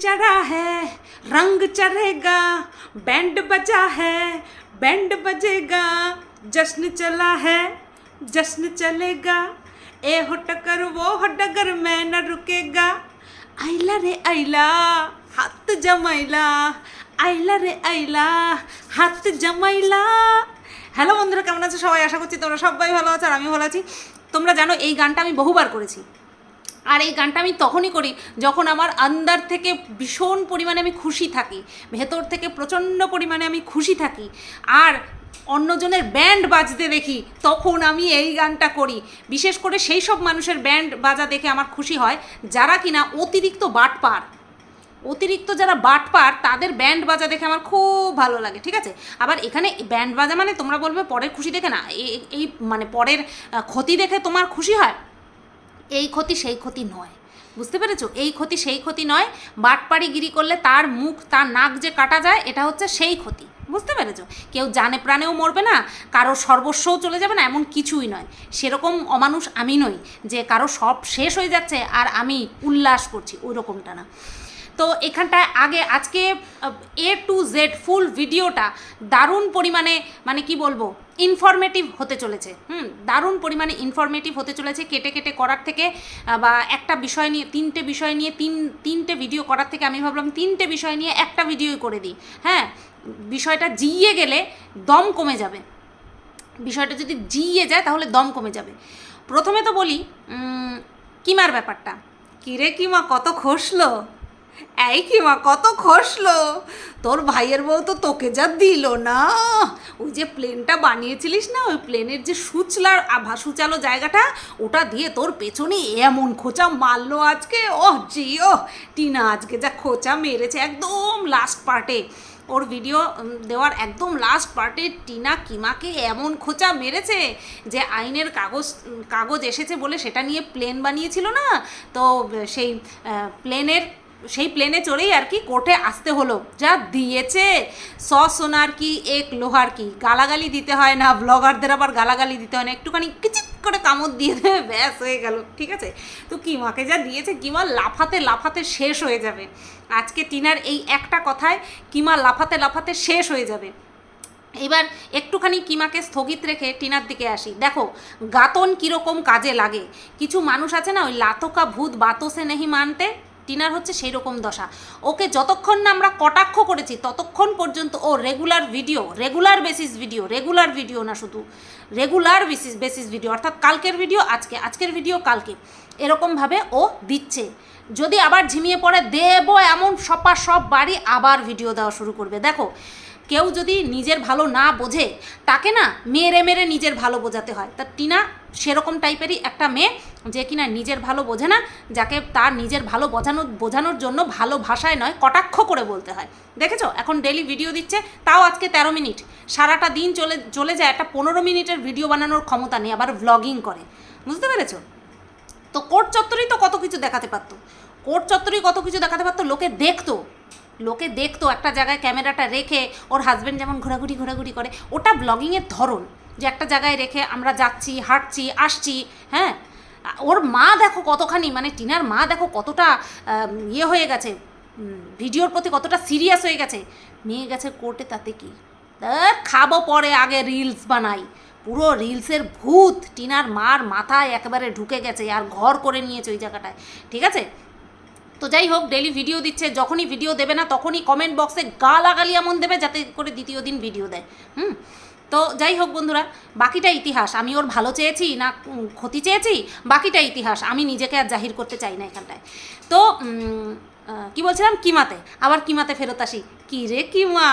चढ़ा है रंग चढ़ेगा बैंड बजा है बैंड बजेगा जश्न चला है जश्न चलेगा ए हो टकर वो हो डगर मैं न रुकेगा आइला रे आइला हात जमाइला আইলা রে আইলা হাত জামাইলা হ্যালো বন্ধুরা কেমন আছো সবাই আশা করছি তোমরা সবাই ভালো আছো আর আমি ভালো আছি তোমরা জানো এই গানটা আমি বহুবার করেছি আর এই গানটা আমি তখনই করি যখন আমার আন্দার থেকে ভীষণ পরিমাণে আমি খুশি থাকি, ভেতর থেকে প্রচণ্ড পরিমাণে আমি খুশি থাকি। আর অন্যজনের ব্যান্ড বাজতে দেখি, তখন আমি এই গানটা করি। বিশেষ করে সেই সব মানুষের ব্যান্ড বাজা দেখে আমার খুশি হয়, যারা কিনা অতিরিক্ত বাট পার অতিরিক্ত যারা বাটপার, তাদের ব্যান্ড বাজা দেখে আমার খুব ভালো লাগে, ঠিক আছে? আবার এখানে ব্যান্ড বাজা মানে তোমরা বলবে পরের খুশি দেখে না এই মানে পরের ক্ষতি দেখে তোমার খুশি হয়? এই ক্ষতি সেই ক্ষতি নয়। বুঝতে পেরেছ? এই ক্ষতি সেই ক্ষতি নয়। বাটপাড়ি গিরি করলে তার মুখ, তার নাক যে কাটা যায়, এটা হচ্ছে সেই ক্ষতি। বুঝতে পেরেছ? কেউ জানে প্রাণেও মরবে না, কারও সর্বস্বও চলে যাবে না, এমন কিছুই নয়। সেরকম অমানুষ আমি নই যে কারও সব শেষ হয়ে যাচ্ছে আর আমি উল্লাস করছি ওই রকমটা না। তো এখানটায় আগে, আজকে এ টু জেড ফুল ভিডিওটা দারুণ পরিমাণে মানে কি বলব ইনফরমেটিভ হতে চলেছে। হুম, দারুণ পরিমাণে ইনফরমেটিভ হতে চলেছে কেটে কেটে করার থেকে বা একটা বিষয় নিয়ে, তিনটে বিষয় নিয়ে, তিন, তিনটে ভিডিও করার থেকে আমি ভাবলাম তিনটে বিষয় নিয়ে একটা ভিডিওই করে দিই। হ্যাঁ বিষয়টা জিইয়ে গেলে দম কমে যাবে। বিষয়টা যদি জিইয়ে যায় তাহলে দম কমে যাবে। প্রথমে তো বলি কিমার ব্যাপারটা? কিরে কিমা, কত খসলো? এই কিমা কত খসলো? তোর ভাইয়ের বউ তো তোকে যা দিল না। ওই যে প্লেনটা বানিয়েছিলিস না, ওই প্লেনের যে সুচলার আভা সুচালো জায়গাটা, ওটা দিয়ে তোর পেছনে এমন খোঁচা মারলো আজকে। ওহ জি ও টিনা আজকে যা খোঁচা মেরেছে একদম লাস্ট পার্টে ওর ভিডিও দেওয়ার একদম লাস্ট পার্টে টিনা কিমাকে এমন খোঁচা মেরেছে যে আইনের কাগজ কাগজ এসেছে বলে সেটা নিয়ে প্লেন বানিয়েছিল না? তো সেই প্লেনের সেই প্লেনে চড়েই আর কি কোর্টে আসতে হলো। যা দিয়েছে স সোনার কি, এক লোহার কি? গালাগালি দিতে হয় না ব্লগারদের আবার গালাগালি দিতে হয় না, একটুখানি কিচিত করে কামড় দিয়ে দেবে, ব্যাস হয়ে গেল, ঠিক আছে? তো কিমাকে যা দিয়েছে, কিমা লাফাতে লাফাতে শেষ হয়ে যাবে। আজকে টিনার এই একটা কথায় কিমা লাফাতে লাফাতে শেষ হয়ে যাবে। এবার একটুখানি কিমাকে স্থগিত রেখে টিনার দিকে আসি। দেখো, গাতন কীরকম কাজে লাগে। কিছু মানুষ আছে না, ওই লাতকা ভূত বাতসে নেহি মানতে? টিনার হচ্ছে সেই রকম দশা। ওকে যতক্ষণ না আমরা কটাক্ষ করেছি, ততক্ষণ পর্যন্ত ও regular video regular basis video regular video না শুধু রেগুলার বেসিস বেসিস ভিডিও অর্থাৎ কালকের ভিডিও আজকে, আজকের ভিডিও কালকে। এরকমভাবে ও দিচ্ছে। যদি আবার ঝিমিয়ে পড়ে, দেবো এমন সপা সব বাড়ি আবার ভিডিও দেওয়া শুরু করবে। দেখো, কেউ যদি নিজের ভালো না বোঝে, তাকে না মেরে মেরে নিজের ভালো বোঝাতে হয়। তা টিনা সেরকম টাইপেরই একটা মেয়ে যে কিনা নিজের ভালো বোঝে না, যাকে তার নিজের ভালো বোঝানো, বোঝানোর জন্য ভালো ভাষায় নয়, কটাক্ষ করে বলতে হয়। দেখেছ? এখন ডেলি ভিডিও দিচ্ছে, তাও আজকে তেরো মিনিট। সারাটা দিন চলে চলে যায়, একটা পনেরো মিনিটের ভিডিও বানানোর ক্ষমতা নেই, আবার ভ্লগিং করে। বুঝতে পেরেছ? তো কোর্ট চত্বরেই তো কত কিছু দেখাতে পারতো। কোর্ট চত্বরেই কত কিছু দেখাতে পারতো, লোকে দেখতো। লোকে দেখতো একটা জায়গায় ক্যামেরাটা রেখে, ওর হাজব্যান্ড যেমন ঘোরাঘুরি ঘোরাঘুরি করে। ওটা ব্লগিংয়ের ধরন। যে একটা জায়গায় রেখে আমরা যাচ্ছি, হাঁটছি, আসছি হ্যাঁ? ওর মা দেখো কতখানি মানে টিনার মা দেখো কতটা ইয়ে হয়ে গেছে ভিডিওর প্রতি কতটা সিরিয়াস হয়ে গেছে। মেয়ে গেছে কোর্টে তাতে কি? খাব পরে আগে রিলস বানাই। পুরো রিলসের ভূত টিনার মার মাথায় একেবারে ঢুকে গেছে আর ঘর করে নিয়েছে ওই জায়গাটায়। ঠিক আছে? তো যাই হোক ডেলি ভিডিও দিচ্ছে, যখনই ভিডিও দেবে না তখনই কমেন্ট বক্সে গালাগালি এমন দেবে যাতে করে দ্বিতীয় দিন ভিডিও দেয়। হুম? তো যাই হোক বন্ধুরা, বাকিটা ইতিহাস। আমি ওর ভালো চেয়েছি না ক্ষতি চেয়েছি, বাকিটা ইতিহাস। আমি নিজেকে আর জাহির করতে চাই না এখানটায়। তো কি বলছিলাম? কিমাতে। আবার কিমাতে ফেরত আসি। কী রে কিমা,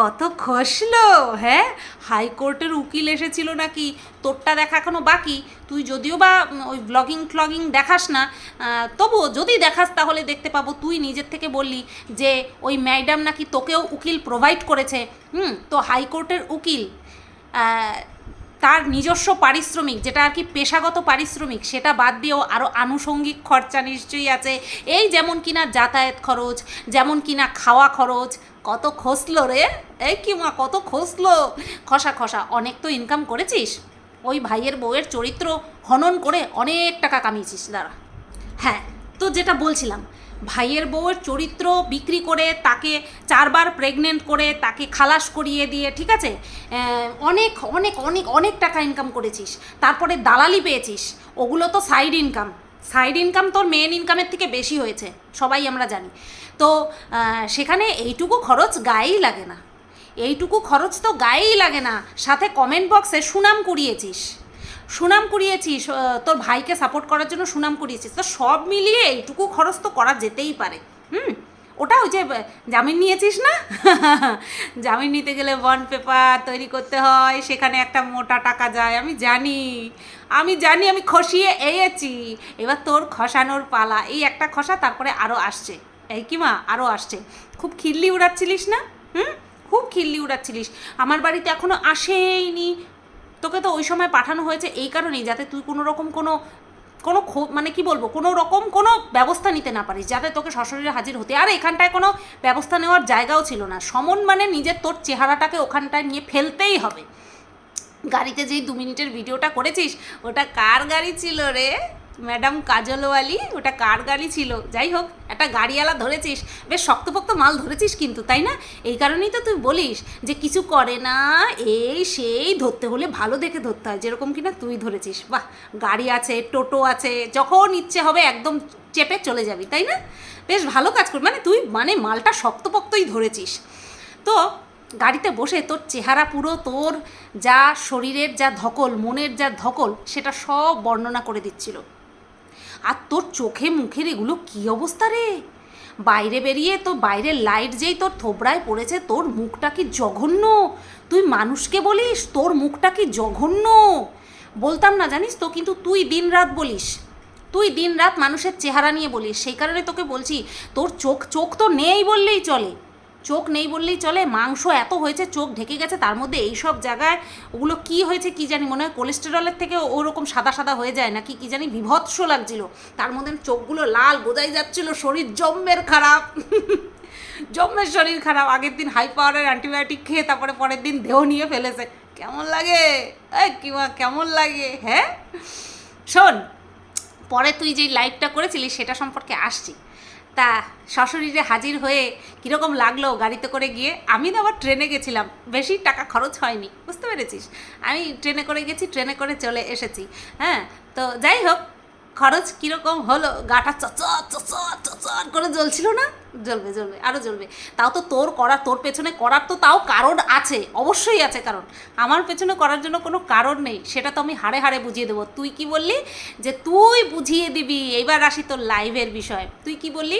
কত খসলো হ্যাঁ? হাইকোর্টের উকিল এসেছিল নাকি? তোরটা দেখা এখনও বাকি। তুই যদিও বা ওই ব্লগিং ফ্লগিং দেখাস না তবুও যদি দেখাস তাহলে দেখতে পাবো। তুই নিজের থেকে বললি যে, ওই ম্যাডাম নাকি তোকেও উকিল প্রোভাইড করেছে। হুম, তো হাইকোর্টের উকিল তার নিজস্ব পারিশ্রমিক, যেটা আর কি পেশাগত পারিশ্রমিক, সেটা বাদ দিয়েও আরও আনুষঙ্গিক খরচা নিশ্চয়ই আছে। এই যেমন কিনা যাতায়াত খরচ, যেমন কিনা খাওয়া খরচ, কত খসলো রে? এই কি মা, কত খসলো? খসা খসা, অনেক তো ইনকাম করেছিস? ওই ভাইয়ের বউয়ের চরিত্র হনন করে অনেক টাকা কামিয়েছিস, দাঁড়া। হ্যাঁ তো যেটা বলছিলাম ভাইয়ের বউয়ের চরিত্র বিক্রি করে তাকে চারবার প্রেগনেন্ট করে তাকে খালাস করিয়ে দিয়ে, ঠিক আছে? অনেক অনেক অনেক অনেক টাকা ইনকাম করেছিস। তারপরে দালালি পেয়েছিস। ওগুলো তো সাইড ইনকাম সাইড ইনকাম তোর মেন ইনকামের থেকে বেশি হয়েছে, সবাই আমরা জানি। তো সেখানে এইটুকু খরচ গায়েই লাগে না। এইটুকু খরচ তো গায়েই লাগে না। সাথে কমেন্ট বক্সে সুনাম কুড়িয়েছিস। সুনাম কুড়িয়েছিস তোর ভাইকে সাপোর্ট করার জন্য সুনাম কুড়িয়েছিস তো সব মিলিয়ে এইটুকু খরচ তো করা যেতেই পারে। হুম? ওটা ওই যে জামিন নিয়েছিস না? জামিন নিতে গেলে বন্ড পেপার তৈরি করতে হয়, সেখানে একটা মোটা টাকা যায়, আমি জানি। আমি জানি, আমি খসিয়ে এয়েছি। এবার তোর খসানোর পালা। এই একটা খসা, তারপরে আরও আসছে। এই কি মা? আরও আসছে। খুব খিল্লি উড়াচ্ছিলিস না? হুম? খুব খিল্লি উড়াচ্ছিলিস। আমার বাড়িতে এখনও আসেইনি। তোকে তো ওই সময় পাঠানো হয়েছে এই কারণেই যাতে তুই কোনো রকম কোনো কোনো মানে কি বলব, কোনো রকম কোনো ব্যবস্থা নিতে না পারিস, যাতে তোকে সশরীরে হাজির হতে। আর এখানটায় কোনো ব্যবস্থা নেওয়ার জায়গাও ছিল না। সমন মানে নিজের তোর চেহারাটাকে ওখানটায় নিয়ে ফেলতেই হবে। গাড়িতে যেই দু মিনিটের ভিডিওটা করেছিস, ওটা কার গাড়ি ছিল রে? ম্যাডাম কাজলওয়ালি, ওটা কার গাড়ি ছিল? যাই হোক, একটা গাড়িওয়ালা ধরেছিস। বেশ শক্তপোক্ত মাল ধরেছিস কিন্তু, তাই না? এই কারণেই তো তুই বলিস যে কিছু করে না, এই সেই ধরতে হলে ভালো দেখে ধরতে হয়, যেরকম কিনা তুই ধরেছিস। বাহ, গাড়ি আছে, টোটো আছে, যখন ইচ্ছে হবে একদম চেপে চলে যাবি, তাই না? বেশ ভালো কাজ কর মানে তুই মানে মালটা শক্তপোক্তই ধরেছিস। তো গাড়িতে বসে তোর চেহারা পুরো, তোর যা শরীরের যা ধকল, মনের যা ধকল, সেটা সব বর্ণনা করে দিচ্ছিল। আর তোর চোখে মুখের এগুলো কী অবস্থা রে? বাইরে বেরিয়ে তোর বাইরের লাইট যেই তোর থোবড়ায় পড়েছে, তোর মুখটা কি জঘন্য? তুই মানুষকে বলিস, তোর মুখটা কি জঘন্য? বলতাম না, জানিস তো, কিন্তু তুই দিনরাত বলিস। তুই দিনরাত মানুষের চেহারা নিয়ে বলিস। সেই কারণে তোকে বলছি, তোর চোখ চোখ তো নেই বললেই চলে। চোখ নেই বললেই চলে, মাংস এত হয়েছে, চোখ ঢেকে গেছে, তার মধ্যে এই সব জায়গায় ওগুলো কি হয়েছে কি জানি মনে হয় কোলেস্টেরলের থেকে ওরকম সাদা সাদা হয়ে যায় নাকি কি জানি বিভৎস লাগছিল। তার মধ্যে চোখগুলো লাল বোঝাই যাচ্ছিল, শরীর জম্মের খারাপ। জম্মের শরীর খারাপ, আগের দিন হাই পাওয়ারের অ্যান্টিবায়োটিক খেয়ে তারপরে পরের দিন দেহ নিয়ে ফেলেছে। কেমন লাগে? কিমা কেমন লাগে? হ্যাঁ? শোন, পরে তুই যেই লাইভটা করেছিলি সেটা সম্পর্কে আসছি। তা সশরীরে হাজির হয়ে কীরকম লাগল গাড়িতে করে গিয়ে? আমি তো আবার ট্রেনে গেছিলাম। বেশি টাকা খরচ হয়নি। বুঝতে পেরেছিস? আমি ট্রেনে করে গেছি, ট্রেনে করে চলে এসেছি। হ্যাঁ তো যাই হোক খরচ কীরকম হলো? গাটা চচর চচর চচর করে জ্বলছিল না? জ্বলবে জ্বলবে আরও জ্বলবে। তাও তো তোর করার, তোর পেছনে করার তো তাও কারণ আছে, অবশ্যই আছে কারণ। আমার পেছনে করার জন্য কোনো কারণ নেই, সেটা তো আমি হাড়ে হাড়ে বুঝিয়ে দেবো। তুই কি বললি যে তুই বুঝিয়ে দিবি? এইবার আসি তোর লাইভের বিষয়। তুই কি বললি?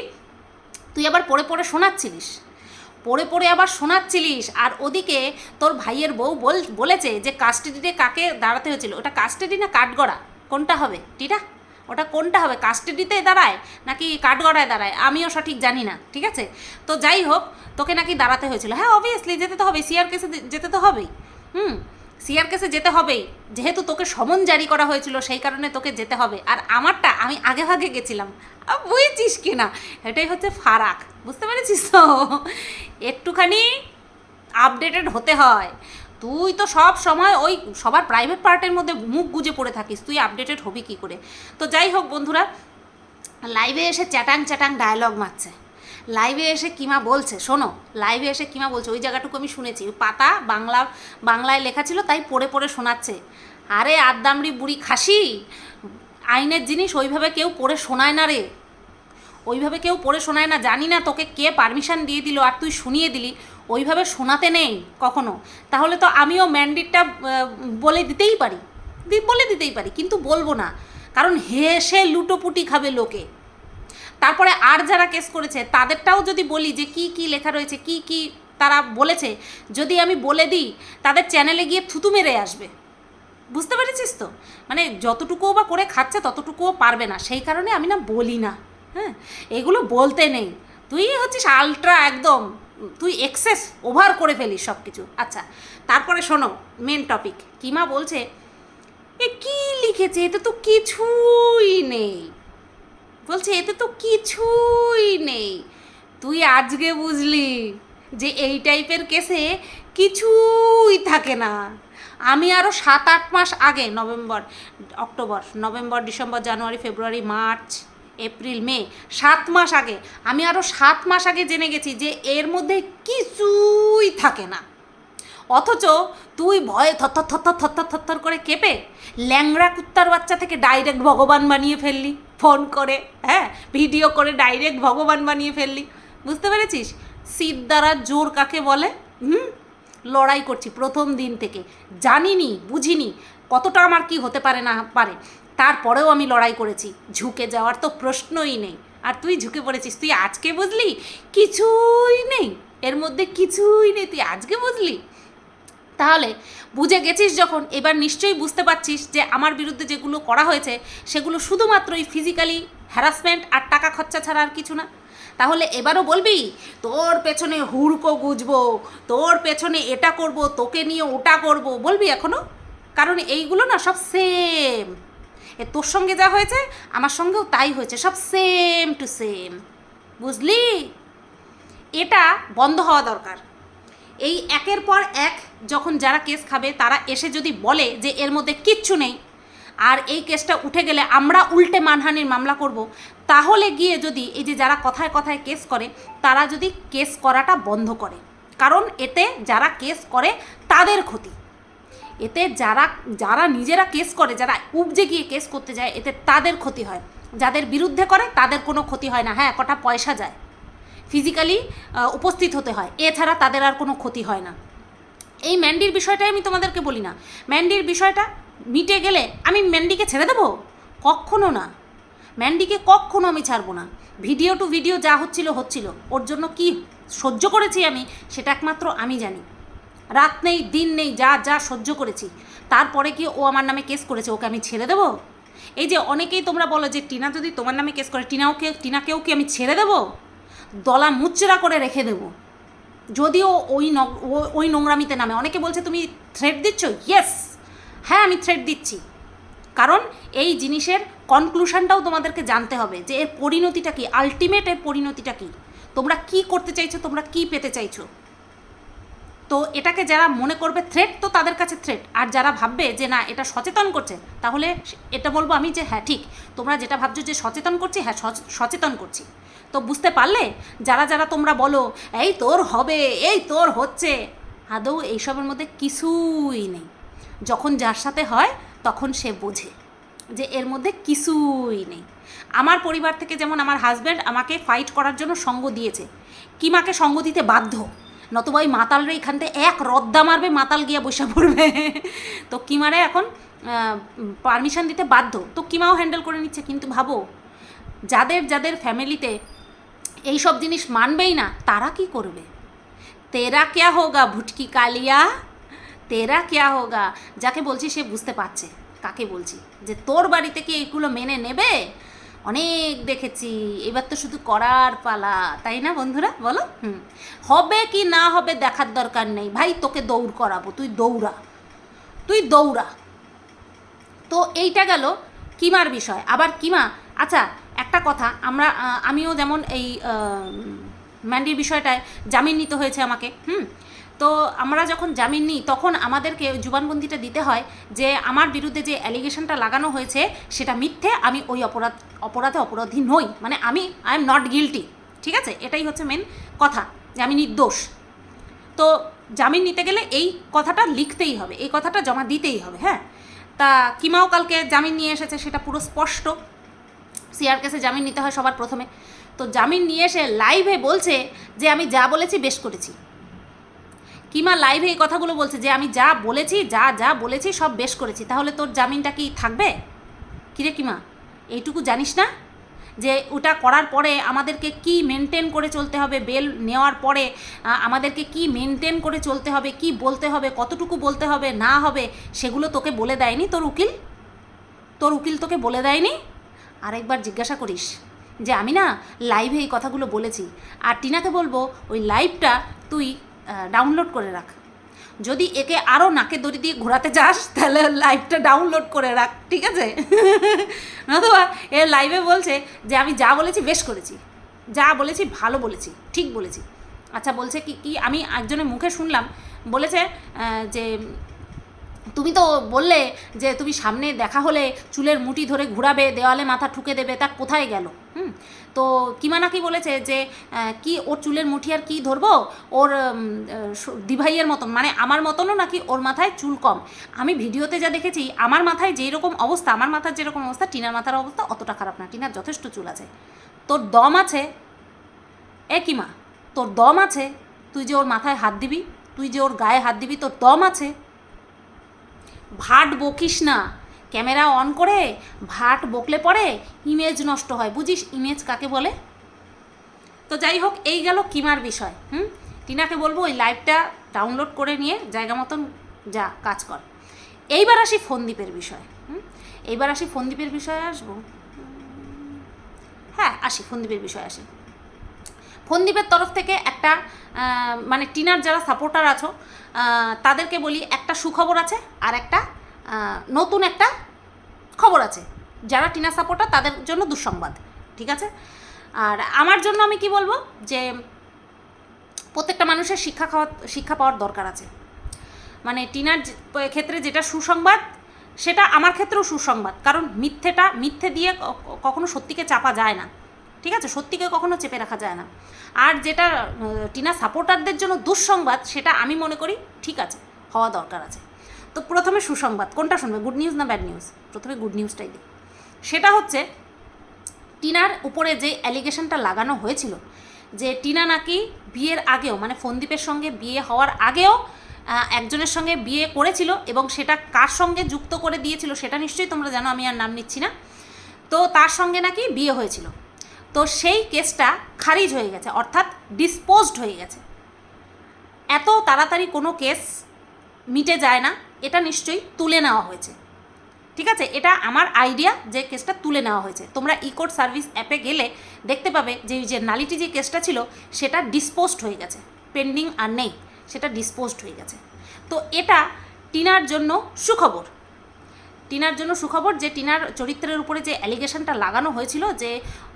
তুই আবার পড়ে পড়ে শোনাচ্ছিলিস? পড়ে পড়ে আবার শোনাচ্ছিলিস? আর ওদিকে তোর ভাইয়ের বউ বল, বলেছে যে কাস্টাডিতে কাকে দাঁড়াতে হয়েছিল? ওটা কাস্টাডি না কাঠগড়া? কোনটা হবে? টিটা? ওটা কোনটা হবে? কাস্টাডিতে দাঁড়ায় নাকি কাঠগড়ায় দাঁড়ায়? আমিও সঠিক জানি না, ঠিক আছে? তো যাই হোক, তোকে নাকি দাঁড়াতে হয়েছিল। হ্যাঁ অবভিয়াসলি যেতে তো হবে সিআর কেসে যেতে তো হবেই। হুম সিআর কেসে যেতে হবেই। যেহেতু তোকে সমন জারি করা হয়েছিল, সেই কারণে তোকে যেতে হবে। আর আমারটা আমি আগে ভাগে গেছিলাম। বুঝেছিস কি না? এটাই হচ্ছে ফারাক। বুঝতে পেরেছিস তো? একটুখানি আপডেটেড হতে হয়। তুই তো সব সময় ওই সবার প্রাইভেট পার্টের মধ্যে মুখ গুজে পড়ে থাকিস, তুই আপডেটেড হবি কি করে? তো যাই হোক বন্ধুরা লাইভে এসে চ্যাটাং চ্যাটাং ডায়লগ মারছে। লাইভে এসে কিমা বলছে, শোনো লাইভে এসে কিমা বলছে, ওই জায়গাটুকু আমি শুনেছি পাতা বাংলা, বাংলায় লেখা ছিল, তাই পড়ে পড়ে শোনাচ্ছে। আরে আদামরি বুড়ি খাসি, আইনের জিনিস ওইভাবে কেউ পড়ে শোনায় না রে। ওইভাবে কেউ পড়ে শোনায় না, জানি না তোকে কে পারমিশন দিয়ে দিল, আর তুই শুনিয়ে দিলি। ওইভাবে শোনাতে নেই কখনো। তাহলে তো আমিও ম্যান্ডেটটা বলে দিতেই পারি। বলে দিতেই পারি, কিন্তু বলব না। কারণ হেসে লুটোপুটি খাবে লোকে। তারপরে আর যারা কেস করেছে, তাদেরটাও যদি বলি যে কি কি লেখা রয়েছে, কি কি তারা বলেছে, যদি আমি বলে দিই, তাদের চ্যানেলে গিয়ে থুতু মেরে আসবে। বুঝতে পেরেছিস তো? মানে যতটুকুও বা করে খাচ্ছে, ততটুকুও পারবে না। সেই কারণে আমি না বলি না। হ্যাঁ? এগুলো বলতে নেই। তুই হচ্ছিস আলট্রা একদম। তুই এক্সেস ওভার করে ফেলিস সব কিছু আচ্ছা তারপরে শোনো মেন টপিক কিমা বলছে, এ কি লিখেছে? এতে তো কিছুই নেই। বলছে, এতে তো কিছুই নেই। তুই আজকে বুঝলি যে এই টাইপের কেসে কিছুই থাকে না। আমি আরও সাত আট মাস আগে, নভেম্বর, অক্টোবর, নভেম্বর, ডিসেম্বর, জানুয়ারি, ফেব্রুয়ারি, মার্চ এপ্রিল, মে, সাত মাস আগে। আমি আরও সাত মাস আগে জেনে গেছি যে এর মধ্যে কিছুই থাকে না। অথচ তুই ভয়ে থরথর থরথর থরথর থরথর করে কেঁপে ল্যাংড়া কুত্তার বাচ্চা থেকে ডাইরেক্ট ভগবান বানিয়ে ফেললি। ফোন করে হ্যাঁ? ভিডিও করে ডাইরেক্ট ভগবান বানিয়ে ফেললি। বুঝতে পেরেছিস? শীত দ্বারা জোর কাকে বলে? হুম? লড়াই করছি প্রথম দিন থেকে। জানিনি, বুঝিনি। কতটা আমার কি হতে পারে না পারে। তারপরেও আমি লড়াই করেছি। ঝুঁকে যাওয়ার তো প্রশ্নই নেই। আর তুই ঝুঁকে পড়েছিস। তুই আজকে বুঝলি? কিছুই নেই। এর মধ্যে কিছুই নেই। তুই আজকে বুঝলি? তাহলে বুঝে গেছিস যখন, এবার নিশ্চয়ই বুঝতে পারছিস যে আমার বিরুদ্ধে যেগুলো করা হয়েছে, সেগুলো শুধুমাত্রই ফিজিক্যালি হ্যারাসমেন্ট আর টাকা খরচা ছাড়া আর কিছু না। তাহলে এবারও বলবি, তোর পেছনে হুড়কো গুজবো, তোর পেছনে এটা করব, তোকে নিয়ে ওটা করব। বলবি এখনও কারণ এইগুলো না সব সেম তোর সঙ্গে যা হয়েছে, আমার সঙ্গেও তাই হয়েছে, সব সেম টু সেম বুঝলি? এটা বন্ধ হওয়া দরকার। এই একের পর এক যখন যারা কেস খাবে, তারা এসে যদি বলে যে এর মধ্যে কিচ্ছু নেই, আর এই কেসটা উঠে গেলে আমরা উল্টে মানহানির মামলা করব, তাহলে গিয়ে যদি এই যে যারা কথায় কথায় কেস করে, তারা যদি কেস করাটা বন্ধ করে। কারণ এতে যারা কেস করে, তাদের ক্ষতি। এতে যারা যারা নিজেরা কেস করে, যারা উপজে গিয়ে কেস করতে যায়, এতে তাদের ক্ষতি হয়। যাদের বিরুদ্ধে করে, তাদের কোনো ক্ষতি হয় না। হ্যাঁ কটা পয়সা যায়। ফিজিক্যালি উপস্থিত হতে হয়। এছাড়া তাদের আর কোনো ক্ষতি হয় না। এই ম্যান্ডির বিষয়টাই আমি তোমাদেরকে বলি না। ম্যান্ডির বিষয়টা মিটে গেলে আমি ম্যান্ডিকে ছেড়ে দেবো? কখনো না। ম্যান্ডিকে কখনো আমি ছাড়বো না। ভিডিও টু ভিডিও যা হচ্ছিল হচ্ছিল। ওর জন্য কি সহ্য করেছি আমি, সেটা একমাত্র আমি জানি। রাত নেই, দিন নেই, যা যা সহ্য করেছি। তারপরে কি ও আমার নামে কেস করেছে, ওকে আমি ছেড়ে দেবো? এই যে অনেকেই তোমরা বলো যে টিনা যদি তোমার নামে কেস করে টিনাওকে টিনাকেও কি আমি ছেড়ে দেবো? দলা মুচড়া করে রেখে দেবো। যদিও ওই ওই নোংরামিতে নামে। অনেকে বলছে, তুমি থ্রেট দিচ্ছ? ইয়েস হ্যাঁ আমি থ্রেট দিচ্ছি। কারণ এই জিনিসের কনক্লুশনটাও তোমাদেরকে জানতে হবে যে এর পরিণতিটা কি? আলটিমেট এর পরিণতিটা কি? তোমরা কি করতে চাইছো? তোমরা কি পেতে চাইছো? তো এটাকে যারা মনে করবে থ্রেট তো তাদের কাছে থ্রেট আর যারা ভাববে যে না, এটা সচেতন করছে, তাহলে এটা বলব আমি যে হ্যাঁ ঠিক। তোমরা যেটা ভাবছ যে সচেতন করছি হ্যাঁ সচ- সচেতন করছি। তো বুঝতে পারলে? যারা যারা তোমরা বলো, এই তোর হবে, এই তোর হচ্ছে, আদৌ এইসবের মধ্যে কিছুই নেই। যখন যার সাথে হয়, তখন সে বোঝে যে এর মধ্যে কিছুই নেই। আমার পরিবার থেকে যেমন আমার হাজব্যান্ড আমাকে ফাইট করার জন্য সঙ্গ দিয়েছে, কিমাকে সঙ্গ দিতে বাধ্য? নতুবা ওই মাতালরে এখান থেকে এক রদ্দা মারবে, মাতাল গিয়ে বসে পড়বে। তো কিমারে এখন পারমিশন দিতে বাধ্য। তো কিমাও হ্যান্ডেল করে নিচ্ছে, কিন্তু ভাবো, যাদের যাদের ফ্যামিলিতে এই সব জিনিস মানবেই না, তারা কি করবে? তেরা ক্যা হোগা ভুটকি কালিয়া? তেরা ক্যা হোগা? যাকে বলছি সে বুঝতে পারছে, কাকে বলছি? যে তোর বাড়িতে কি এইগুলো মেনে নেবে? অনেক দেখেছি। এবার তো শুধু করার পালা, তাই না বন্ধুরা? বলো। হুম। হবে কি না হবে দেখার দরকার নেই। ভাই, তোকে দৌড় করাবো। তুই দৌড়া। তুই দৌড়া। তো এইটা গেল কিমার বিষয়। আবার কিমা আচ্ছা একটা কথা। আমরা আমিও যেমন এই ম্যান্ডির বিষয়টায় জামিন নিতে হয়েছে আমাকে। হুম? তো আমরা যখন জামিন নিই, তখন আমাদেরকে জুবানবন্দিটা দিতে হয় যে আমার বিরুদ্ধে যে অ্যালিগেশনটা লাগানো হয়েছে, সেটা মিথ্যে, আমি ওই অপরাধ, অপরাধে অপরাধী নই। মানে আমি আই এম নট গিলটি ঠিক আছে? এটাই হচ্ছে মেন কথা, যে আমি নির্দোষ। তো জামিন নিতে গেলে এই কথাটা লিখতেই হবে, এই কথাটা জমা দিতেই হবে হ্যাঁ? তা কিমাও কালকে জামিন নিয়ে এসেছে, সেটা পুরো স্পষ্ট। সিআর কেসে জামিন নিতে হয় সবার প্রথমে। তো জামিন নিয়ে এসে লাইভে বলছে যে, আমি যা বলেছি, বেশ করেছি। কিমা লাইভে এই কথাগুলো বলছে যে, আমি যা বলেছি, যা যা বলেছি, সব বেশ করেছি। তাহলে তোর জামিনটা কি থাকবে? কিরে কিমা, এইটুকু জানিস না? যে, ওটা করার পরে আমাদেরকে কি মেনটেন করে চলতে হবে বেল নেওয়ার পরে আমাদেরকে কি মেনটেন করে চলতে হবে, কি বলতে হবে, কতটুকু বলতে হবে, না হবে, সেগুলো তোকে বলে দেয়নি তোর উকিল? তোর উকিল তোকে বলে দেয়নি? আরেকবার জিজ্ঞাসা করিস যে, আমি না লাইভে এই কথাগুলো বলেছি। আর টিনাকে বলব, ওই লাইভটা তুই ডাউনলোড করে রাখ। যদি একে আরও নাকে দড়ি দিয়ে ঘোরাতে যাস, তাহলে লাইভটা ডাউনলোড করে রাখ, ঠিক আছে? নতুবা এ লাইভে বলছে যে, আমি যা বলেছি বেশ করেছি। যা বলেছি ভালো বলেছি, ঠিক বলেছি। আচ্ছা বলছে কি কি, আমি একজনের মুখে শুনলাম, বলেছে যে তুমি তো বললে যে তুমি সামনে দেখা হলে চুলের মুঠি ধরে ঘুরাবে, দেওয়ালে মাথা ঠুকে দেবে, তা কোথায় গেল? হুম? তো কিমা নাকি বলেছে যে কি ওর চুলের মুঠি আর কি ধরবো? ওর দিভাইয়ের মতন মানে আমার মতনও নাকি ওর মাথায় চুল কম। আমি ভিডিওতে যা দেখেছি, আমার মাথায় যেই রকম অবস্থা, আমার মাথার যেরকম অবস্থা, টিনার মাথার অবস্থা অতটা খারাপ না। টিনার যথেষ্ট চুল আছে। তোর দম আছে? এ কিমা, তোর দম আছে? তুই যে ওর মাথায় হাত দিবি, তুই যে ওর গায়ে হাত দিবি, তোর দম আছে? ভাট বকিস না। ক্যামেরা অন করে ভাট বকলে পরে ইমেজ নষ্ট হয়। বুঝিস ইমেজ কাকে বলে? তো যাই হোক, এই গেল কিমার বিষয়। হুম? টিনাকে বলব ওই লাইভটা ডাউনলোড করে নিয়ে জায়গা মতন যা, কাজ কর। এইবার আসি ফোনদ্বীপের বিষয়। হুম? এইবার আসি ফোনদ্বীপের বিষয়ে আসব। হ্যাঁ আসি ফোনদ্বীপের বিষয়ে আসি। ফোনদ্বীপের তরফ থেকে একটা মানে টিনার যারা সাপোর্টার আছো তাদেরকে বলি একটা সুখবর আছে আর একটা নতুন একটা খবর আছে। যারা টিনা সাপোর্টার তাদের জন্য দুঃসংবাদ, ঠিক আছে? আর আমার জন্য আমি কি বলব যে, প্রত্যেকটা মানুষের শিক্ষা খাওয়া, শিক্ষা পাওয়ার দরকার আছে। মানে টিনার ক্ষেত্রে যেটা সুসংবাদ, সেটা আমার ক্ষেত্রেও সুসংবাদ। কারণ মিথ্যেটা, মিথ্যে দিয়ে কখনো সত্যিকে চাপা যায় না। ঠিক আছে? সত্যিকে কখনো চেপে রাখা যায় না। আর যেটা টিনা সাপোর্টারদের জন্য দুঃসংবাদ, সেটা আমি মনে করি ঠিক আছে, হওয়া দরকার আছে। তো প্রথমে সুসংবাদ, কোনটা শুনবে? গুড নিউজ না ব্যাড নিউজ প্রথমে গুড নিউজটাই দিই। সেটা হচ্ছে, টিনার উপরে যে অ্যালিগেশনটা লাগানো হয়েছিল, যে টিনা নাকি বিয়ের আগেও মানে ফন্দীপের সঙ্গে বিয়ে হওয়ার আগেও একজনের সঙ্গে বিয়ে করেছিল এবং সেটা কার সঙ্গে যুক্ত করে দিয়েছিল, সেটা নিশ্চয়ই তোমরা জানো, আমি আর নাম নিচ্ছি না। তো তার সঙ্গে নাকি বিয়ে হয়েছিল। তো সেই কেসটা খারিজ হয়ে গেছে, অর্থাৎ ডিসপোজড হয়ে গেছে। এত তাড়াতাড়ি কোনো কেস মিটে যায় না, এটা নিশ্চয়ই তুলে নেওয়া হয়েছে। ঠিক আছে? এটা আমার আইডিয়া যে কেসটা তুলে নেওয়া হয়েছে। তোমরা ই কোর্ট সার্ভিস অ্যাপে গেলে দেখতে পাবে যে যে নালিটি যে কেসটা ছিল, সেটা ডিসপোজড হয়ে গেছে। পেন্ডিং আর নেই, সেটা ডিসপোজড হয়ে গেছে। তো এটা টিনার জন্য সুখবর। টিনার জন্য সুখবর যে টিনার চরিত্রের উপরে যে অ্যালিগেশনটা লাগানো হয়েছিল যে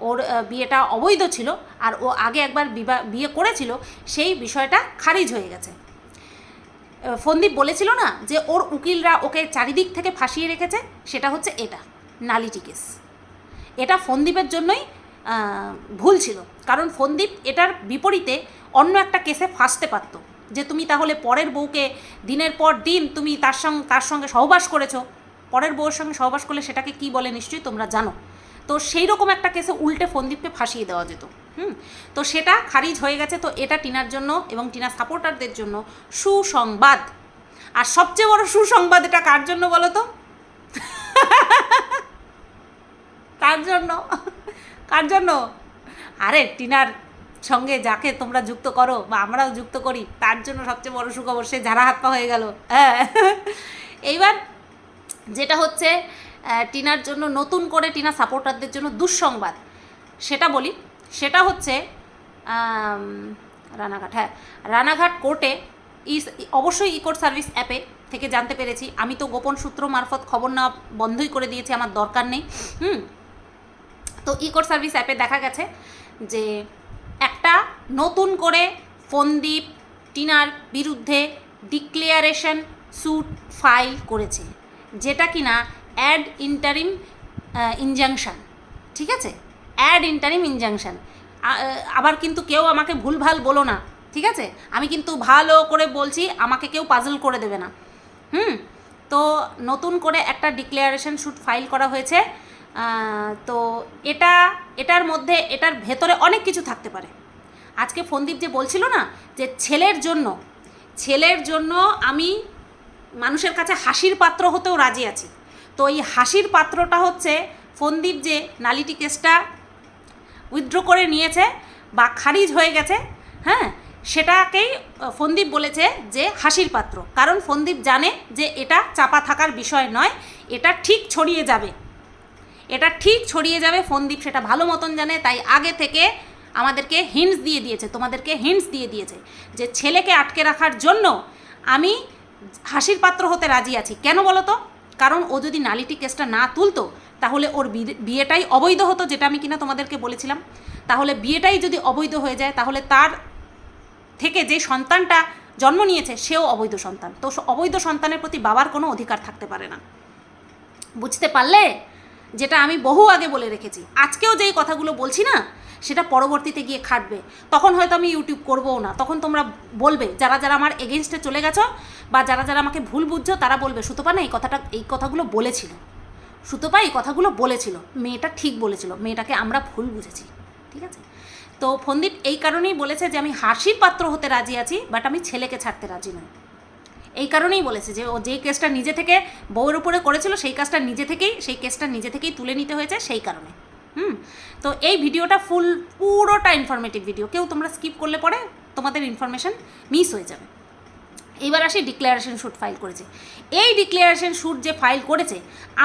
ওর বিয়েটা অবৈধ ছিল আর ও আগে একবার বিয়ে করেছিল, সেই বিষয়টা খারিজ হয়ে গেছে। ফন্দীপ বলেছিল না যে ওর উকিলরা ওকে চারিদিক থেকে ফাঁসিয়ে রেখেছে? সেটা হচ্ছে এটা, নালিটি কেস। এটা ফন্দীপের জন্যই ভুল ছিল। কারণ ফন্দীপ এটার বিপরীতে অন্য একটা কেসে ফাঁসতে পারতো। যে তুমি তাহলে পরের বউকে দিনের পর দিন তুমি তার সঙ্গে তার সঙ্গে সহবাস করেছ পরের বউয়ের সঙ্গে সহবাস করলে সেটাকে কি বলে নিশ্চয়ই তোমরা জানো। তো সেই রকম একটা কেসে উল্টে ফন্দীপকে ফাঁসিয়ে দেওয়া যেত। হুম? তো সেটা খারিজ হয়ে গেছে। তো এটা টিনার জন্য এবং টিনার সাপোর্টারদের জন্য সুসংবাদ। আর সবচেয়ে বড় সুসংবাদ এটা কার জন্য বলো তো? কার জন্য? কার জন্য? আরে টিনার সঙ্গে যাকে তোমরা যুক্ত করো বা আমরাও যুক্ত করি, তার জন্য সবচেয়ে বড় সুখবর সে যারা হাত পা হয়ে গেল। হ্যাঁ। এইবার যেটা হচ্ছে টিনার জন্য নতুন করে টিনা সাপোর্টারদের জন্য দুঃসংবাদ। সেটা বলি, সেটা হচ্ছে রানাঘাট। হ্যাঁ রানাঘাট কোর্টে ই অবশ্যই ই কোর্ট সার্ভিস অ্যাপে থেকে জানতে পেরেছি। আমি তো গোপন সূত্র মারফত খবর নেওয়া বন্ধই করে দিয়েছি, আমার দরকার নেই। হুম? তো ই কোর্ট সার্ভিস অ্যাপে দেখা গেছে যে, একটা নতুন করে ফন্দীপ টিনার বিরুদ্ধে ডিক্লেয়ারেশন স্যুট ফাইল করেছে। যেটা কিনা অ্যাড ইন্টারিম ইনজাংশন ঠিক আছে? অ্যাড ইন্টারিম ইনজাংশন আবার কিন্তু কেউ আমাকে ভুলভাল বলো না, ঠিক আছে? আমি কিন্তু ভালো করে বলছি, আমাকে কেউ পাজল করে দেবে না। হুম? তো নতুন করে একটা ডিক্লেয়ারেশন শ্যুট ফাইল করা হয়েছে তো এটা, এটার মধ্যে, এটার ভেতরে অনেক কিছু থাকতে পারে। আজকে ফন্দীপ যে বলছিল না, যে ছেলের জন্য ছেলের জন্য আমি মানুষের কাছে হাসির পাত্র হতেও রাজি আছি। তো এই হাসির পাত্রটা হচ্ছে ফন্দীপ যে নালিটি কেসটা উইথড্র করে নিয়েছে বা খারিজ হয়ে গেছে হ্যাঁ? সেটাকেই ফন্দীপ বলেছে যে হাসির পাত্র। কারণ ফন্দীপ জানে যে এটা চাপা থাকার বিষয় নয়, এটা ঠিক ছড়িয়ে যাবে। এটা ঠিক ছড়িয়ে যাবে, ফন্দীপ সেটা ভালো মতন জানে, তাই আগে থেকে আমাদেরকে হিন্টস দিয়ে দিয়েছে, তোমাদেরকে হিন্টস দিয়ে দিয়েছে যে ছেলেকে আটকে রাখার জন্য আমি হাসির পাত্র হতে রাজি আছি। কেন বলো তো কারণ ও যদি নালিটি কেসটা না তুলতো, তাহলে ওর বিয়ে- বিয়েটাই অবৈধ হতো যেটা আমি কিনা তোমাদেরকে বলেছিলাম। তাহলে বিয়েটাই যদি অবৈধ হয়ে যায়, তাহলে তার থেকে যে সন্তানটা জন্ম নিয়েছে, সেও অবৈধ সন্তান। তো অবৈধ সন্তানের প্রতি বাবার কোনো অধিকার থাকতে পারে না। বুঝতে পারলে? যেটা আমি বহু আগে বলে রেখেছি। আজকেও যেই কথাগুলো বলছি না, সেটা পরবর্তীতে গিয়ে খাটবে। তখন হয়তো আমি ইউটিউব করবও না। তখন তোমরা বলবে, যারা যারা আমার এগেনস্টে চলে গেছো, বা যারা যারা আমাকে ভুল বুঝছ, তারা বলবে, সুতপা না, এই কথাটা, এই কথাগুলো বলেছিল। সুতপা, এই কথাগুলো বলেছিল। মেয়েটা ঠিক বলেছিল। মেয়েটাকে আমরা ভুল বুঝেছি। ঠিক আছে? তো ফন্দীপ এই কারণেই বলেছে যে, আমি হাসির পাত্র হতে রাজি আছি বাট আমি ছেলেকে ছাড়তে রাজি নই। এই কারণেই বলেছে যে ও যেই কেসটা নিজে থেকে বউয়ের উপরে করেছিল, সেই কাজটা নিজে থেকেই, সেই কেসটা নিজে থেকেই তুলে নিতে হয়েছে সেই কারণে। হুম? তো এই ভিডিওটা ফুল, পুরোটা ইনফরমেটিভ ভিডিও কেউ তোমরা স্কিপ করলে পরে তোমাদের ইনফরমেশন মিস হয়ে যাবে। এবার আসি ডিক্লারেশন শ্যুট ফাইল করেছে। এই ডিক্লারেশন শ্যুট যে ফাইল করেছে,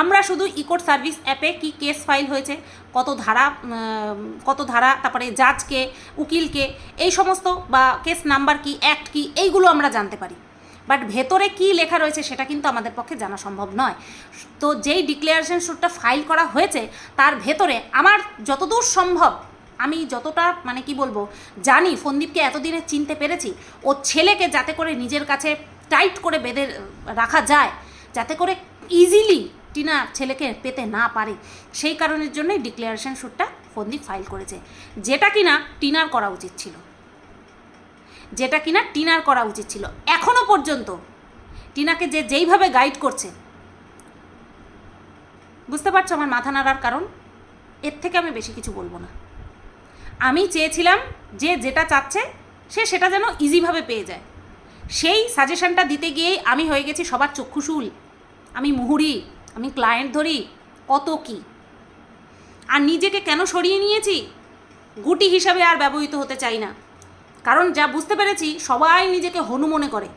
আমরা শুধু ইকোর সার্ভিস অ্যাপে কি কেস ফাইল হয়েছে, কত ধারা কত ধারা, তারপরে জাজকে উকিলকে এই সমস্ত বা কেস নাম্বার কি অ্যাক্ট কি, এইগুলো আমরা জানতে পারি। বাট ভেতরে কি লেখা রয়েছে সেটা কিন্তু আমাদের পক্ষে জানা সম্ভব নয়। তো যেই ডিক্লারেশন শ্যুটটা ফাইল করা হয়েছে, তার ভেতরে আমার যতদূর সম্ভব, আমি যতটা মানে কি বলব, জানি, ফন্দীপকে এতদিনে চিনতে পেরেছি, ও ছেলেকে যাতে করে নিজের কাছে টাইট করে বেঁধে রাখা যায়, যাতে করে ইজিলি টিনা ছেলেকে পেতে না পারে, সেই কারণের জন্যই ডিক্লারেশন শ্যুটটা ফন্দীপ ফাইল করেছে। যেটা কিনা টিনার করা উচিত ছিল। যেটা কিনা টিনার করা উচিত ছিল। এখনও পর্যন্ত টিনাকে যে যেইভাবে গাইড করছে। বুঝতে পারছ আমার মাথা নাড়ার কারণ? এর থেকে আমি বেশি কিছু বলব না। আমি চেয়েছিলাম যে যেটা চাচ্ছে সে সেটা যেন ইজিভাবে পেয়ে যায়। সেই সাজেশনটা দিতে গিয়েই আমি হয়ে গেছি সবার চক্ষুশুল আমি মুহুরি, আমি ক্লায়েন্ট ধরি, কত কি? আর নিজেকে কেন সরিয়ে নিয়েছি? গুটি হিসাবে আর ব্যবহৃত হতে চাই না। কারণ যা বুঝতে পেরেছি, সবাই নিজেকে হনু মনে করে।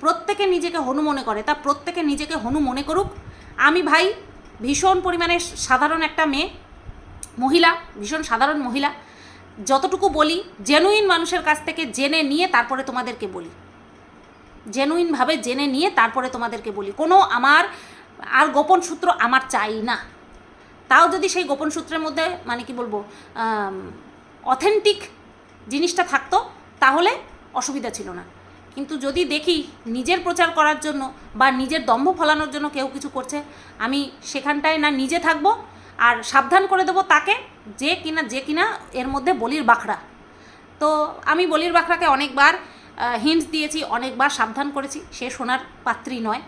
প্রত্যেকে নিজেকে হনু মনে করে। তা প্রত্যেকে নিজেকে হনু মনে করুক। আমি ভাই, ভীষণ পরিমাণে সাধারণ একটা মেয়ে, মহিলা, ভীষণ সাধারণ মহিলা। যতটুকু বলি জেনুইন মানুষের কাছ থেকে জেনে নিয়ে তারপরে তোমাদেরকে বলি। জেনুইনভাবে জেনে নিয়ে তারপরে তোমাদেরকে বলি। কোনো আমার আর গোপন সূত্র আমার চাই না। তাও যদি সেই গোপন সূত্রের মধ্যে মানে কি বলব অথেন্টিক জিনিসটা থাকতো, তাহলে অসুবিধা ছিল না। কিন্তু যদি দেখি নিজের প্রচার করার জন্য বা নিজের দম্ভ ফলানোর জন্য কেউ কিছু করছে, আমি সেখানটায় না নিজে থাকব আর সাবধান করে দেবো তাকে যে কিনা যে কিনা এর মধ্যে বলির বাখড়া তো আমি বলির বাখরাকে অনেকবার হিন্টস দিয়েছি, অনেকবার সাবধান করেছি, সে শোনার পাত্রী নয়।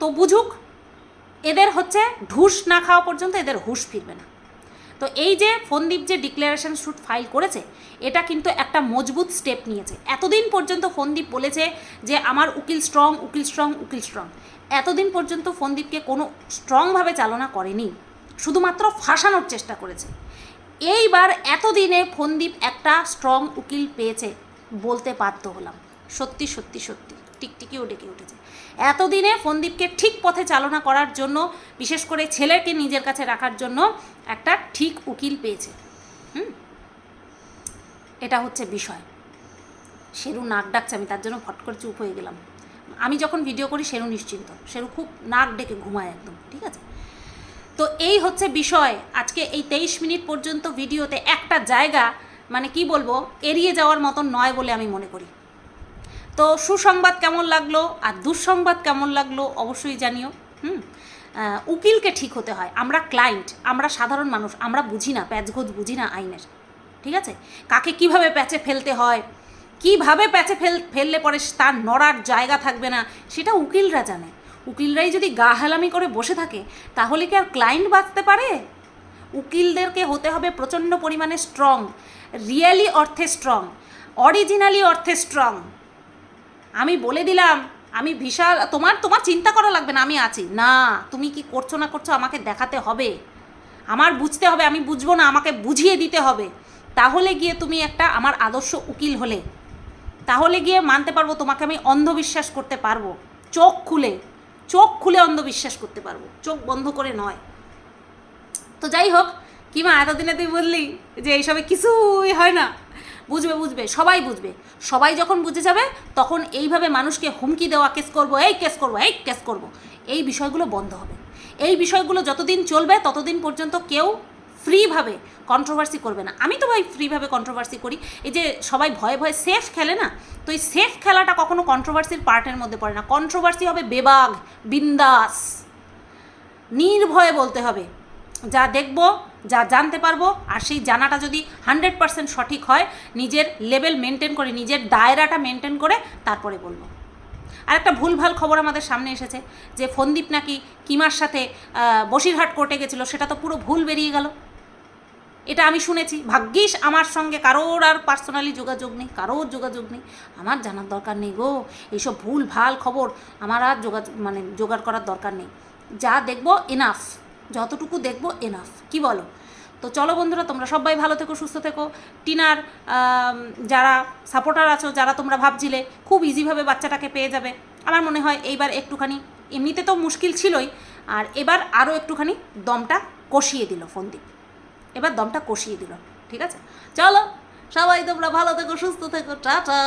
তো বুঝুক, এদের হচ্ছে ঢুস না খাওয়া পর্যন্ত এদের হুশ ফিরবে না। তো এই যে ফন্দীপ যে ডিক্লারেশন শ্যুট ফাইল করেছে, এটা কিন্তু একটা মজবুত স্টেপ নিয়েছে। এতদিন পর্যন্ত ফন্দীপ বলেছে যে আমার উকিল স্ট্রং উকিল স্ট্রং উকিল স্ট্রং এতদিন পর্যন্ত ফন্দীপকে কোনো স্ট্রংভাবে চালনা করেনি, শুধুমাত্র ফাঁসানোর চেষ্টা করেছে। এইবার এতদিনে ফন্দীপ একটা স্ট্রং উকিল পেয়েছে বলতে বাধ্য হলাম। সত্যি সত্যি সত্যি। টিকটিকিও ডেকে উঠেছে। এতদিনে ফন্দীপকে ঠিক পথে চালনা করার জন্য, বিশেষ করে ছেলেকে নিজের কাছে রাখার জন্য একটা ঠিক উকিল পেয়েছে। হুম? এটা হচ্ছে বিষয়। শেরু নাক ডাকছে, আমি তার জন্য ফট করে চুপ হয়ে গেলাম। আমি যখন ভিডিও করি, শেরু নিশ্চিন্ত। শেরু খুব নাক ডেকে ঘুমায় একদম, ঠিক আছে? তো এই হচ্ছে বিষয়। আজকে এই তেইশ মিনিট পর্যন্ত ভিডিওতে একটা জায়গা মানে কি বলব, এড়িয়ে যাওয়ার মতন নয় বলে আমি মনে করি। তো সুসংবাদ কেমন লাগল আর দুঃসংবাদ কেমন লাগল অবশ্যই জানিও, হুম? উকিলকে ঠিক হতে হয়। আমরা ক্লায়েন্ট আমরা সাধারণ মানুষ, আমরা বুঝি না প্যাচগোজ বুঝি না আইনের, ঠিক আছে? কাকে কীভাবে প্যাচে ফেলতে হয়, কীভাবে প্যাচে ফেল, ফেললে পরে তার নড়ার জায়গা থাকবে না, সেটা উকিলরা জানে। উকিলরাই যদি গা হেলামি করে বসে থাকে, তাহলে কি আর ক্লায়েন্ট বাঁচতে পারে? উকিলদেরকে হতে হবে প্রচণ্ড পরিমাণে স্ট্রং রিয়েলি অর্থে স্ট্রং অরিজিনালি অর্থে স্ট্রং আমি বলে দিলাম, আমি বিশাল, তোমার তোমার চিন্তা করা লাগবে না, আমি আছি। না, তুমি কি করছ না করছ আমাকে দেখাতে হবে। আমার বুঝতে হবে, আমি বুঝব না, আমাকে বুঝিয়ে দিতে হবে। তাহলে গিয়ে তুমি একটা আমার আদর্শ উকিল হলে। তাহলে গিয়ে মানতে পারব, তোমাকে আমি অন্ধবিশ্বাস করতে পারব। চোখ খুলে চোখ খুলে অন্ধবিশ্বাস করতে পারব। চোখ বন্ধ করে নয়। তো যাই হোক, কিমা, এতদিনে তুই বললি যে এইসবে কিছুই হয় না। বুঝবে বুঝবে, সবাই বুঝবে। সবাই যখন বুঝে যাবে, তখন এইভাবে মানুষকে হুমকি দেওয়া, কেস করব, এই কেস করব, এই কেস করব। এই বিষয়গুলো বন্ধ হবে। এই বিষয়গুলো যতদিন চলবে, ততদিন পর্যন্ত কেউ ফ্রিভাবে কন্ট্রোভার্সি করবে না। আমি তো ভাই ফ্রিভাবে কন্ট্রোভার্সি করি। এই যে সবাই ভয়ে ভয়ে সেফ খেলে না, তো এই সেফ খেলাটা কখনো কন্ট্রোভার্সির পার্টের মধ্যে পড়ে না। কন্ট্রোভার্সি হবে বেবাগ, বিন্দাস। নির্ভয়ে বলতে হবে। যা দেখব, যা জানতে পারব, আর সেই জানাটা যদি হান্ড্রেড পার্সেন্ট সঠিক হয়, নিজের লেভেল মেনটেন করে, নিজের দায়রাটা মেনটেন করে তারপরে বলব। আর একটা ভুলভাল খবর আমাদের সামনে এসেছে, যে ফন্দীপ নাকি কিমার সাথে বসিরহাট কোর্টে গেছিল, সেটা তো পুরো ভুল বেরিয়ে গেল। এটা আমি শুনেছি। ভাগ্যিস আমার সঙ্গে কারোর আর পার্সোনালি যোগাযোগ নেই, কারোর যোগাযোগ নেই। আমার জানার দরকার নেই গো। এইসব ভুল ভালো খবর আমার আর যোগাযোগ মানে জোগাড় করার দরকার নেই। যা দেখব এনাফ যতটুকু দেখব এনাফ কি বলো? তো চলো বন্ধুরা, তোমরা সবাই ভালো থেকো, সুস্থ থেকো। টিনার যারা সাপোর্টার আছো, যারা তোমরা ভাবছিলে খুব ইজিভাবে বাচ্চাটাকে পেয়ে যাবে, আমার মনে হয় এইবার একটুখানি, এমনিতে তো মুশকিল ছিলই, আর এবার আরও একটুখানি দমটা কষিয়ে দিল ফন্দীপ এবার দমটা কষিয়ে দিল, ঠিক আছে? চলো, সবাই তোমরা ভালো থেকো, সুস্থ থেকো, টাটা!